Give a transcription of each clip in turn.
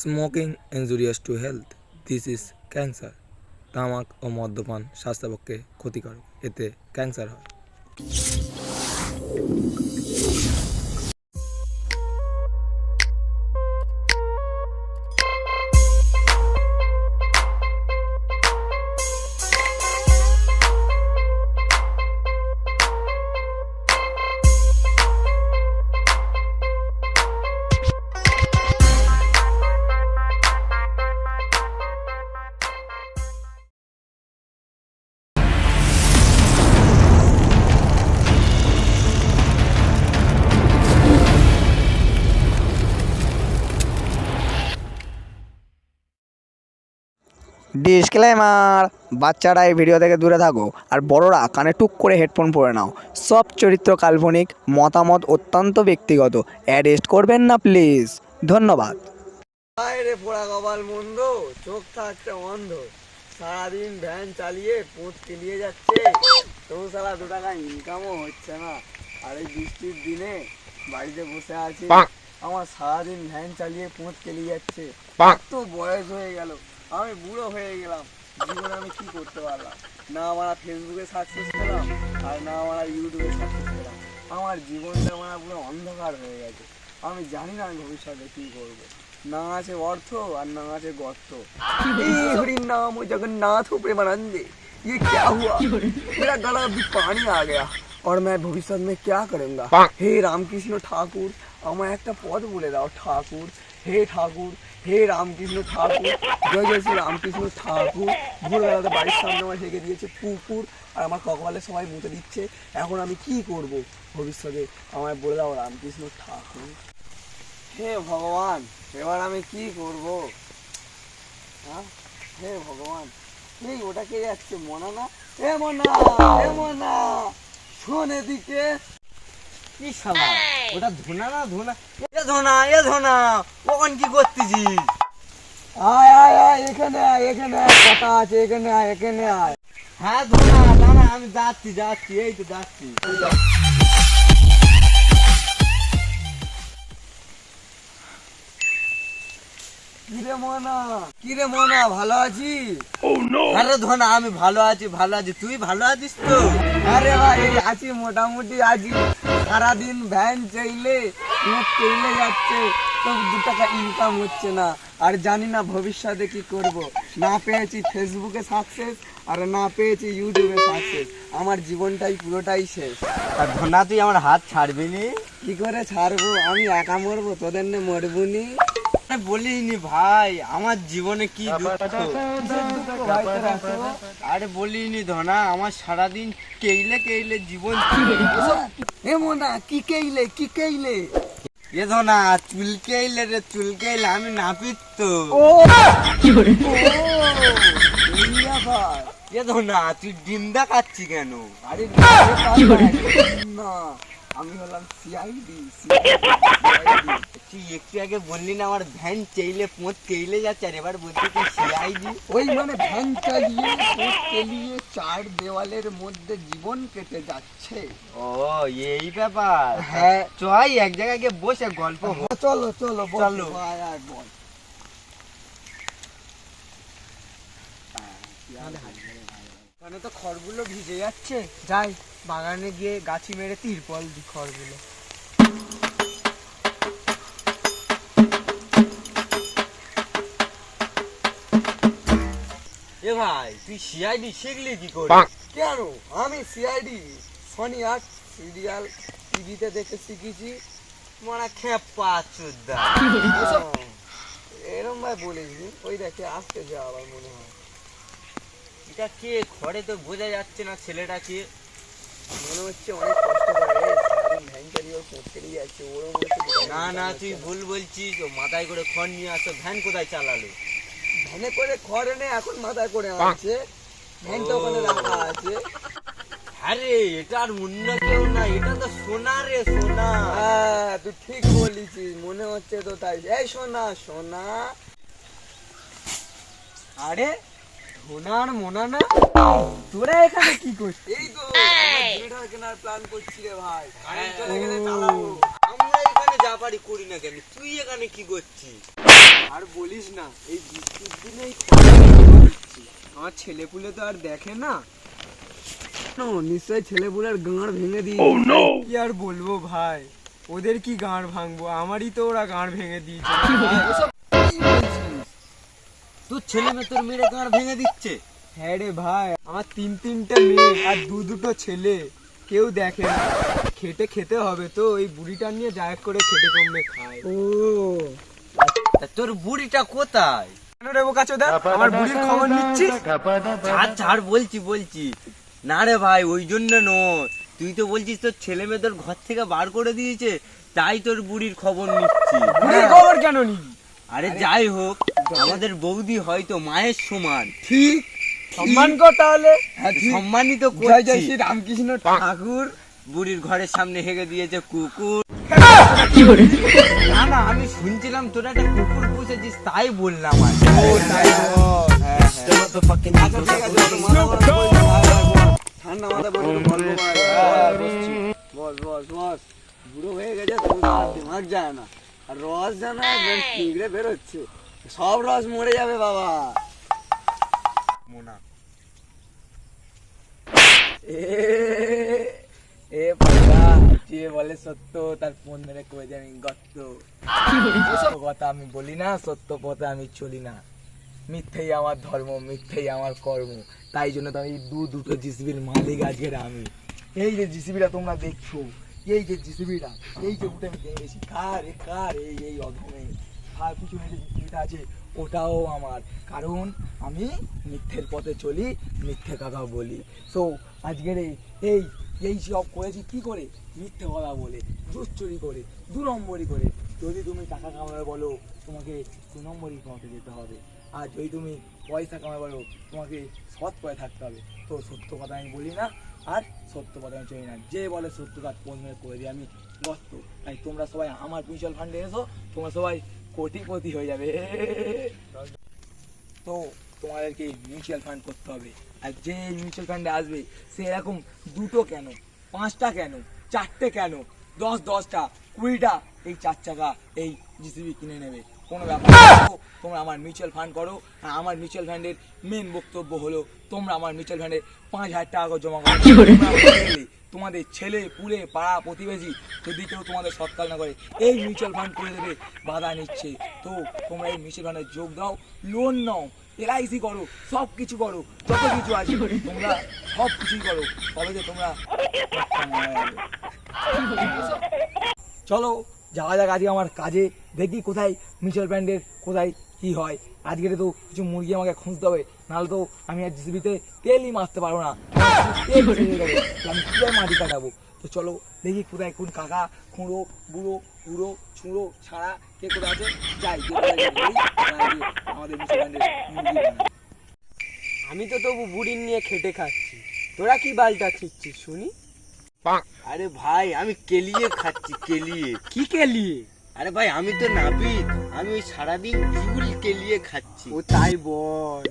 Smoking injurious to health this is cancer তামাক ও মদ্যপান স্বাস্থ্যপক্ষে ক্ষতিকারক। এতে ক্যান্সার হয়। ডিসক্লেমার বাচ্চারা এই ভিডিও থেকে দূরে থাকো। আর বড়রা কানে টুক করে হেডফোন পরে নাও। সব চরিত্র কাল্পনিক মতামত অত্যন্ত ব্যক্তিগত। অ্যারেস্ট করবেন না প্লিজ ধন্যবাদ। রে পোড়া কপাল মন্দ চোখ থাকছে অন্ধ। সারাদিন ভ্যান চালিয়ে পোঁত কেলিয়ে যাচ্ছে। তবু সারা দু টাকা ইনকামও হচ্ছে না। আর এই বৃষ্টির দিনে বাড়িতে বসে আছি। আমার সারাদিন ভ্যান চালিয়ে পোঁত কেলিয়ে যাচ্ছে। তো বয়স হয়ে গেল। আমি বুড়ো হয়ে গেলাম জীবনে আমি কি করতে পারলাম না আমার ফেসবুকে সাকসেস পেলাম আর না আমার ইউটিউবে সাকসেস পেলাম আমার জীবনটা আমার পুরো অন্ধকার হয়ে গেছে আমি জানি না আমি ভবিষ্যতে কি করবো না আছে অর্থ আর না আছে গর্ত ए हरि नाम जगन्नाथ प्रेमानंदे ये क्या हुआ मेरा गला अभी पानी आ गया और मैं भविष्य में क्या करूंगा हे रामकृष्ण ठाकुर আমায় একটা পদ বলে দাও ঠাকুর হে ঠাকুর হে রামকৃষ্ণ ঠাকুর, জয় জয় শ্রী রামকৃষ্ণ ঠাকুর। ভোরবেলাতে বাড়ির সামনে আমার হেগে দিয়েছে পুকুর আর আমার কপালে সবাই মুতে দিচ্ছে। এখন আমি কি করব? ভবিষ্যতে আমায় বলে দাও রামকৃষ্ণ ঠাকুর। হে ভগবান, এবার আমি কি করব? হ্যাঁ? হে ভগবান, এই ওটা কে যাচ্ছে? মনা না? এ মনা এ মনা। শোন এদিকে। কি শালা? ওটা ধোনা না ধোনা? এ ধোনা এ ধোনা ওখান কি করতেছিস? আয় আয় আয় এখানে আয় এখানে আয় কথা আছে এখানে আয় এখানে আয়। হ্যাঁ ধোনা দাঁড়া আমি যাচ্ছি যাচ্ছি এই তো যাচ্ছি। কিরে মনা? কিরে মনা ভালো আছিস? আরে ধনা আমি ভালো আছি ভালো আছি। তুই ভালো আছিস তো? আরে ভাই আছি মোটামুটি আছি। সারাদিন ভ্যান চাইলে চলে যাচ্ছে। তো দু টাকা ইনকাম হচ্ছে না। আর জানি না ভবিষ্যতে কি করব। না পেয়েছি ফেসবুকে সাকসেস আর না পেয়েছি ইউটিউবে সাকসেস আমার জীবনটাই পুরোটাই শেষ। আর ধনা তুই আমার হাত ছাড়বি নি? কি করে ছাড়বো? আমি একা মরবো? তোদের নে মরবুনি আরে বলিনি ভাই আমার জীবনে কি দুঃখ? আরে বলিনি ধনা আমার সারাদিন কেইলে কেইলে জীবন এ মোনা কি কেইলে কি কেইলে? এ ধনা চুলকেইলে রে চুলকেইলে আমি নাপিত তো। এ ধনা তুই ডিম দেখাচ্ছি কেন? আরে না। আমি হলাম সিআইডি তুই একটু আগে বললি না আমার ভ্যান চেইলে পোঁত কেইলে যাচ্ছে আর এবার বলছি তুই সিআইডি ওই মানে ভ্যান চালিয়ে পোস্ট চালিয়ে চার দেওয়ালের মধ্যে জীবন কেটে যাচ্ছে। ও এই ব্যাপার। হ্যাঁ। চল এক জায়গায় গিয়ে বসে গল্প হোক। চলো চলো বসো, চলো। আর আয়, বল। ওখানে তো খড়গুলো ভিজে যাচ্ছে। যাই। বাগানে গিয়ে গাছি মেরে তিরপল দি খড়গুলো এ ভাই তুই সিআইডি শিখলি কি করে? কেন? আমি সিআইডি সনি আর্ট সিরিয়াল টিভিতে দেখে শিখেছি। মনে খেপা চুদ্দা। এরম ভাই বলিসনি ওই দেখে আসতে যা আবার মনে হয়। এটা কে ঘরে তো বোঝা যাচ্ছে না ছেলেটাকে। মনে হচ্ছে অনেক কষ্ট করে যাচ্ছে ওরও না না তুই ভুল বলছিস ও মাথায় করে খড় নিয়ে আসো ভ্যান কোথায় চালালো? ভ্যানে করে খড় এনে এখন মাথায় করে ভ্যানটা ওখানে রাখা আছে। আরে এটা আর অন্য কেউ না এটা তো সোনা রে সোনা। হ্যাঁ তুই ঠিক বলেছিস মনে হচ্ছে তো তাই। এই সোনা সোনা। আরে সোনার মোনা না? তোরা এখানে কি করছিস? এই কেনার প্ল্যান করছি রে ভাই। কারেন্ট চলে গেলে চালাবো। আমরা এখানে যা পারি করি না কেন? তুই এখানে কি করছিস? আর বলিস না এই বৃষ্টির দিনে। আমার ছেলে পুলে তো আর দেখে না। নো, নিশ্চয়ই ছেলে পুলের গাঁড় ভেঙে দিয়ে কি আর বলব ভাই? ওদের কি গাঁড় ভাঙবো? আমারই তো ওরা গাঁড় ভেঙে দিয়েছে? তোর ছেলে মেয়ে তোর মেয়ের গাঁড় ভেঙে দিচ্ছে? হ্যাঁ রে ভাই আমার তিন তিনটে মেয়ে আর দু দুটো ছেলে। কেউ দেখে না। খেটে খেতে হবে তো এই বুড়িটা নিয়ে যা করে খেটে কমবে। খায়। ও। তোর বুড়িটা কোথায়? কেন রে বোকা চোদা আমার বুড়ির খবর নিচ্ছিস? ছাড় ছাড় বলছি বলছি। না রে ভাই ওই জন্য নয়। তুই তো বলছিস তোর ছেলে মেয়ে তোর ঘর থেকে বার করে দিয়েছে তাই তোর বুড়ির খবর নিচ্ছি। বুড়ির খবর কেন নিবি? আরে যাই হোক আমাদের বৌদি হয়তো মায়ের সমান। ঠিক সম্মান কর তাহলে। সম্মানিত জয় জয় শ্রী রামকৃষ্ণ ঠাকুর। বুড়ির ঘরের সামনে হেগে দিয়েছে কুকুর। না না আমি শুনছিলাম তোরা একটা কুকুর পুষেছিস তাই বললাম আর হ্যাঁ, হ্যাঁ। ঠান্ডা মাথা। বস বস বস। বুড়ো হয়ে গেছে যায় না। রস জানা বেরোচ্ছে। সব রস মরে যাবে বাবা। মোনা। এ পাগলা যে বলে সত্য, তার ফোন মেরে কয়ে দেয় আমি গত্ত। কথা আমি বলি না, সত্য পথে আমি চলি না। মিথ্যেই আমার ধর্ম, মিথ্যেই আমার কর্ম। তাই জন্য তো আমি দু দুটো জিসিবির মালিক আজকের আমি। এই যে জিসিবিটা তোমরা দেখছ, এই যে জিসিবিটা, এই যে উঠে আমি দেখেছি কার এ কার এই এই অধমে? আর পিছনে যে জিসিবিটা আছে। ওটাও আমার। কারণ আমি মিথ্যের পথে চলি, মিথ্যে কথা বলি। সো আজকের এই এই এই সব করেছি কী করে? মিথ্যে কথা বলে দুশ্চুরি করে, দু নম্বরই করে। যদি তুমি টাকা কামাবে বলো, তোমাকে দু নম্বরই পথে যেতে হবে। আর যদি তুমি পয়সা কামাবে বলো, তোমাকে সৎ পথে থাকতে হবে। তো সত্য কথা আমি বলি না, আর সত্য কথা আমি চলি না। যে বলে সত্য তার পণ্য করে দিই, আমি গস্ত তাই তোমরা সবাই আমার মিউচুয়াল ফান্ডে এসো, তোমরা সবাই কোটিপতি হয়ে যাবে। তো তোমাদেরকে মিউচুয়াল ফান্ড করতে হবে। আর যে মিউচুয়াল ফান্ডে আসবে, সে এরকম দুটো কেন? পাঁচটা কেন? চারটে কেন? দশ, দশটা, কুড়িটা এই চার চাকা এই জিসিবি কিনে নেবে। কোনো ব্যাপার তোমরা আমার মিউচুয়াল ফান্ড করো। আর আমার মিউচুয়াল ফান্ডের মেন বক্তব্য হলো, তোমরা আমার মিউচুয়াল ফান্ডে পাঁচ হাজার টাকা জমা করো। তোমাদের ছেলে, পুলে, পাড়া, প্রতিবেশী যদি কেউ তোমাদের সৎকার না করে, এই মিউচুয়াল ফান্ড করে দেবে, বাধা নিচ্ছে তো তোমরা এই মিউচুয়াল ফান্ডে যোগ দাও লোন নাও এলআইসি করো সব কিছু করো, যত কিছু আছে, তোমরা সব কিছুই করো তবে যে তোমরা। চলো, যাওয়া যাক আজকে আমার কাজে, দেখি কোথায় মিউচুয়াল ফান্ডের কোথায় কি হয়? আজকে তো কিছু মুরগি আমাকে খুঁজতে হবে নাহলে তো আমি আর জিসিবিতে তেলই মারতে পারব না। আমি কীভাবে মাটি কাটাবো? তো চলো দেখি কোথায় কোন কাকা খুঁড়ো বুড়ো বুড়ো ছুঁড়ো ছাড়া কে কোথায় আছে? যাই আমাদের। আমি তো তবু বুড়ির নিয়ে খেটে খাচ্ছি। তোরা কি বালটা ছিচ্ছিস শুনি? আরে ভাই আমি কেলিয়ে খাচ্ছি কেলিয়ে। কি কেলিয়ে? আরে ভাই আমি তো নাপিত আমি ওই সারাদিন চুল কেলিয়ে খাচ্ছি। ও তাই বল।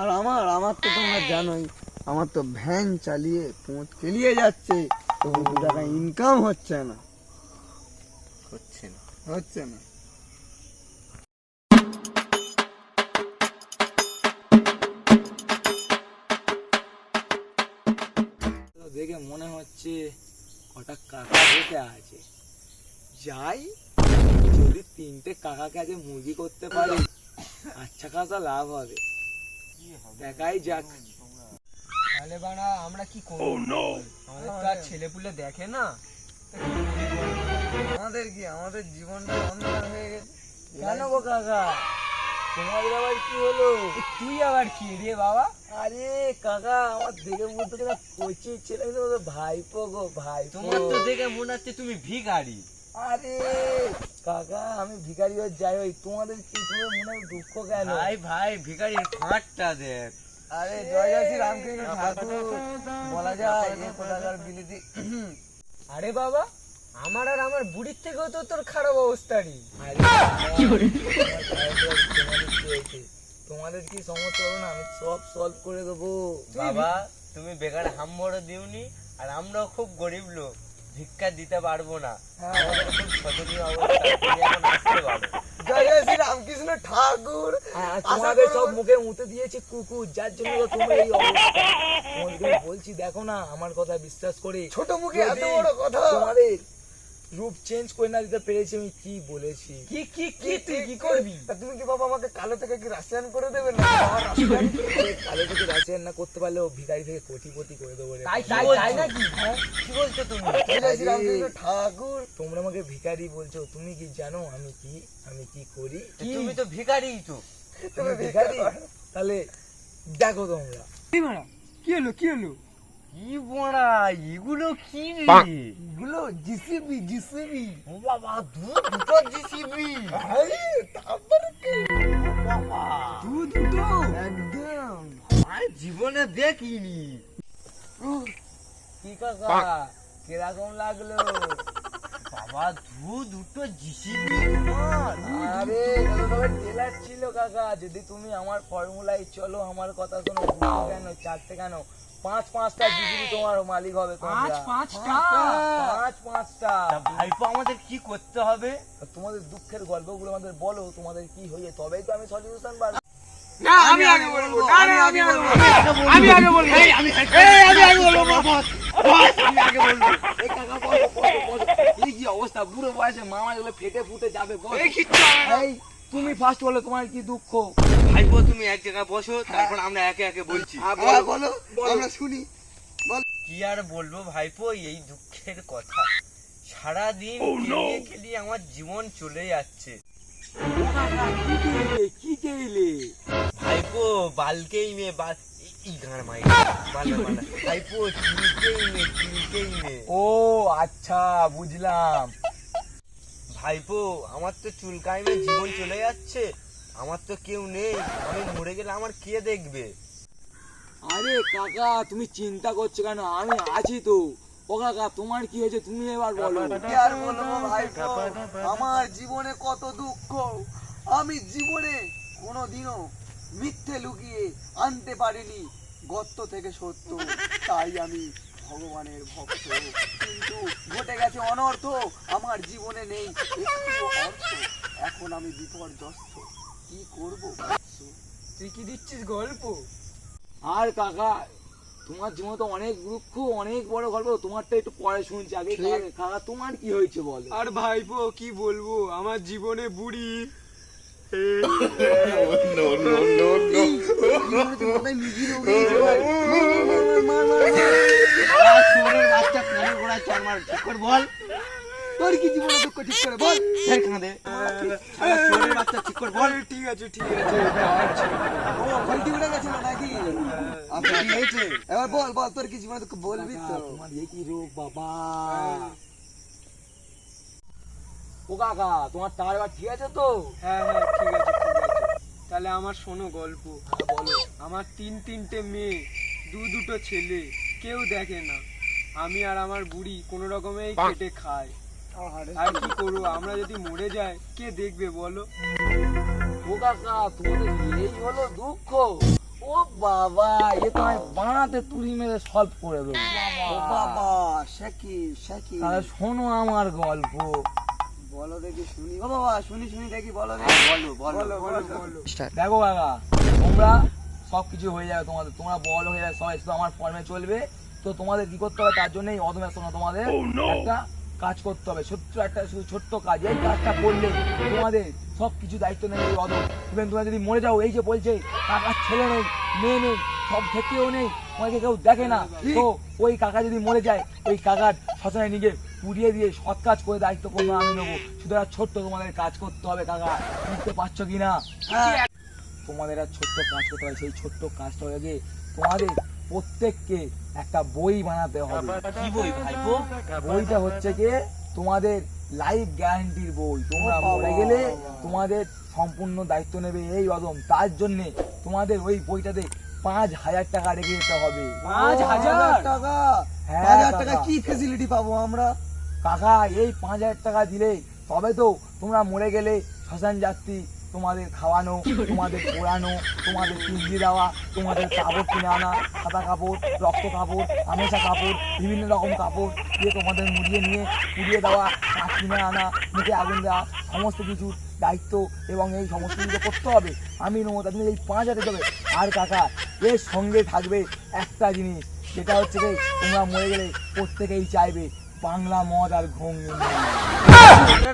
আর আমার আমার তো তোমরা জানোই আমার তো ভ্যান চালিয়ে পোঁত কেলিয়ে যাচ্ছে। তো দু টাকা ইনকাম হচ্ছে না। হচ্ছে না। হচ্ছে না। দেখে মনে হচ্ছে কটা কাকা বসে আছে। যাই যদি তিনটে কাকাকে আজকে মুরগি করতে পারি আচ্ছা খাসা লাভ হবে। দেখাই যাক। তাহলে বাড়া আমরা কি করব? আমাদের তো আর ছেলে পুলে দেখে না। আমাদের কি আমাদের জীবনটা অন্ধকার হয়ে গেছে? কেন গো কাকা? তোমাদের আবার কি হলো? তুই আবার কি রে বাবা? আরে কাকা আমার দেখে বলতে গেলে কচি ছেলে ভাইপো গো ভাই তোমার তো দেখে মনে হচ্ছে তুমি ভিখারি। আরে কাকা আমি ভিখারি হয়ে যাই ওই তোমাদের তোমার মনে হয় দুঃখ কেন ভাই ভাই ভিখারির ফাঁটটা দেখ আরে জয় জয় শ্রী রামকৃষ্ণ ঠাকুর। বলা যায় এ কোথাকার বিলিতি। আরে বাবা আমার আর আমার বুড়ির থেকেও তো তোর খারাপ অবস্থা রে। ভাইয়ের তোমাদের কি হয়েছে? তোমাদের কি সমস্যা হবে না? আমি সব সলভ করে দেবো। বাবা তুমি বেকার হাম্বড় দিওনি আর আমরাও খুব গরিব লোক। ভিক্ষা দিতে পারব না। হ্যাঁ। জয় জয় শ্রী রামকৃষ্ণ ঠাকুর। হ্যাঁ, তোমাদের সব মুখে মুতে দিয়েছে কুকুর যার জন্য তোমার এই অবস্থা। বলছি দেখো না আমার কথা বিশ্বাস করে। ছোট মুখে এত বড় কথা। তোমাদের রূপ চেঞ্জ করে না দিতে পেরেছি আমি কি বলেছি? কি কি কি তুই কি করবি? তুমি কি বাবা আমাকে কালো থেকে কি রাশিয়ান করে দেবে? না কালো থেকে রাশিয়ান না করতে পারলেও ভিখারি থেকে কোটিপতি করে দেবো রে। তাই তাই তাই নাকি? হ্যাঁ কি বলছো তুমি? ঠাকুর। তোমরা আমাকে ভিখারি বলছো তুমি কি জানো আমি কি আমি কি করি? তুমি তো ভিখারি তো। তুমি ভিখারি? তাহলে দেখো তোমরা। কি হলো কি হলো? কি বড়া এগুলো কি এগুলো জিসিবি জিসিবি ও বাবা দুটো জিসিবি তারপরে কি বাবা দু দুটো একদম আর জীবনে দেখিনি কি কাকা কীরকম লাগল বাবা দু দুটো জিসিবি আরে টেলার ছিল কাকা যদি তুমি আমার ফর্মুলায় চলো আমার কথা শোনো দুটো কেন চারটে কেন? পাঁচ পাঁচটা জিবি তোমার মালিক হবে পাঁচ পাঁচটা? পাঁচ পাঁচটা। ভাইপো আমাদের কি করতে হবে? তোমাদের দুঃখের গল্পগুলো আমাদের বলো তোমাদের কি হয়ে তবেই তো আমি সলিউশন বার আমি আগে বলব আমি আগে বলব আমি আগে বলব এই আমি আমি আগে বলব বস আমি আগে বলব এই কাকা বলো, বলো, বলো। এই কি অবস্থা বুড়ো বয়সে মামা এগুলো ফেটে ফুটে যাবে বলো। এই কিচ্ছু এই তুমি ফার্স্ট বলো তোমার কি দুঃখ ভাইপো তুমি এক জায়গায় বসো তারপর আমরা একে একে বলছি বলো আমরা শুনি কি আর বলব ভাইপো এই দুঃখের কথা সারাদিন খেলিয়ে খেলিয়ে আমার জীবন চলে যাচ্ছে কি কি ভাইপো বালকেই মে বাল এই- এই মাই। বালা বালা ভাইপো চিলকেই মে চিলকেই মে ও আচ্ছা বুঝলাম। ভাইপো আমার তো চুলকাইমে জীবন চলে যাচ্ছে। আমার তো কেউ নেই। আমি মরে গেলে আমার কে দেখবে? আরে কাকা তুমি চিন্তা করছ কেন? আমি আছি তো। ও কাকা তোমার কি হয়েছে? তুমি এবার বলো। কি আর বলব ভাই আমার জীবনে কত দুঃখ। আমি জীবনে কোনোদিনও মিথ্যে লুকিয়ে আনতে পারিনি গর্ত থেকে সত্য। তাই আমি ভগবানের ভক্ত। কিন্তু ঘটে গেছে অনর্থ। আমার জীবনে নেই অর্থ। এখন আমি বিপর্যস্ত। কি করব তুই কি দিচ্ছিস গল্প? আর কাকা তোমার জীবনে তো অনেক দুঃখ অনেক বড় গল্প তোমারটা একটু পরে শুনছি আগে কাকা- তোমার কি হয়েছে বল আর ভাইপো কি বলব আমার জীবনে বুড়ি বাচ্চা কানে গোড়া চার মার ঠিক করে বল তোর কি জীবনে দুঃখ ঠিক করে? বল। ফের কাঁদে শালা বাচ্চা ঠিক করে বল। ঠিক আছে ঠিক আছে। ও ঘন্টি উড়ে গেছিল নাকি? আচ্ছা কি হয়েছে এবার বল বল তোর কি জীবনে দুঃখ? বলবি তো। তোমার এ কি রোগ বাবা? ও কাকা তোমার টার এবার ঠিক আছে তো? হ্যাঁ হ্যাঁ ঠিক আছে ঠিক আছে। তাহলে আমার শোনো গল্প। হ্যাঁ, বলো। আমার তিন তিনটে মেয়ে দু দুটো ছেলে কেউ দেখে না। আমি আর আমার বুড়ি কোনো রকমে কেটে খায় আর কি করব? আমরা যদি মরে যাই কে দেখবে বলো? ও কাকা তোমাদের এই হলো দুঃখ। ও বাবা এ তো আমি বানাতে তুলি মেরে সলভ করে দেবো। ও বাবা শাকি শাকি তাহলে শোনো আমার গল্প। বলো দেখি শুনি। ও বাবা শুনি শুনি দেখি বলো বলো বলো বলো বলো বলো। দেখো কাকা তোমরা সব কিছু হয়ে যাবে তোমাদের। তোমরা বল হয়ে যাবে সবাই শুধু আমার ফর্মে চলবে। তো তোমাদের কি করতে হবে? তার জন্য এই তোমাদের। একটা কাজ করতে হবে। ছোট্ট একটা শুধু ছোট্ট কাজ এই কাজটা করলে তোমাদের সব কিছু দায়িত্ব নেই এই অদম ইভেন তোমরা যদি মরে যাও এই যে বলছে কাকার ছেলে নেই মেয়ে নেই সব থেকেও নেই তোমাকে কেউ দেখে না। তো ওই কাকা যদি মরে যায় ওই কাকার শ্মশানে গিয়ে পুড়িয়ে দিয়ে সৎ কাজ করে দায়িত্ব করব আমি নেব। শুধু ছোট্ট তোমাদের কাজ করতে হবে কাকা। বুঝতে পারছ কি না হ্যাঁ। তোমাদের আর ছোট্ট কাজ করতে হবে সেই ছোট্ট কাজটা হয়ে গিয়ে তোমাদের প্রত্যেককে একটা বই বানাতে হবে। কি বই ভাইপো বইটা হচ্ছে কি? তোমাদের লাইফ গ্যারান্টির বই। তোমরা মরে গেলে তোমাদের সম্পূর্ণ দায়িত্ব নেবে এই অদম। তার জন্যে তোমাদের ওই বইটাতে পাঁচ হাজার টাকা রেখে যেতে হবে। পাঁচ হাজার? টাকা? হ্যাঁ, পাঁচ হাজার টাকা কি ফেসিলিটি পাবো আমরা? কাকা এই পাঁচ হাজার টাকা দিলে তবে তো তোমরা মরে গেলে শ্মশান যাত্রী তোমাদের খাওয়ানো, তোমাদের পড়ানো, তোমাদের পিঞ্জি দেওয়া, তোমাদের কাপড় কিনে আনা, সাদা কাপড়, রক্ত কাপড় হামেশা কাপড়, বিভিন্ন রকম কাপড় দিয়ে তোমাদের মুড়িয়ে নিয়ে, পুড়িয়ে দেওয়া কাঠ কিনে আনা, মুখে আগুন দেওয়া, সমস্ত কিছুর দায়িত্ব এবং এই সমস্ত কিছু করতে হবে। আমি নেব তার এই পাঁচ হাজার দেবে আর কাকা, এর সঙ্গে থাকবে একটা জিনিস যেটা হচ্ছে যে তোমরা মরে গেলে প্রত্যেকেই চাইবে বাংলা মদ আর ঘুম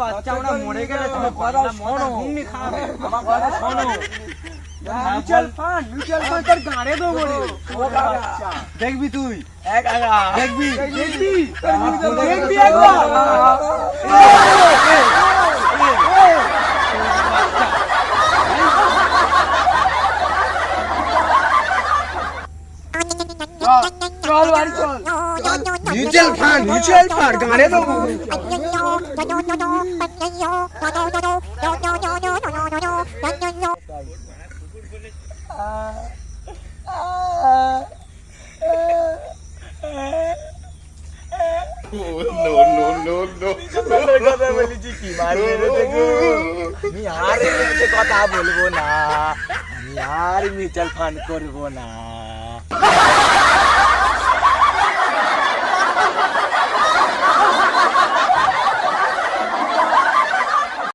বাচ্চা আমরা মরে গেলে আমার কথা শোনো। আমার কথা শোনো। মিউচুয়াল ফান্ড মিউচুয়াল ফান্ড তোর গাড়ে দেবো রে। দেখবি তুই? এক দেখবি? দেখবি? চল বাড়ি চল। মিউচুয়াল ফান্ড মিউচুয়াল ফান্ড গাড়ে দেবো কথা বলেছি কি মার আমি আর কথা বলব না। আমি আর মিউচুয়াল ফান্ড করব না।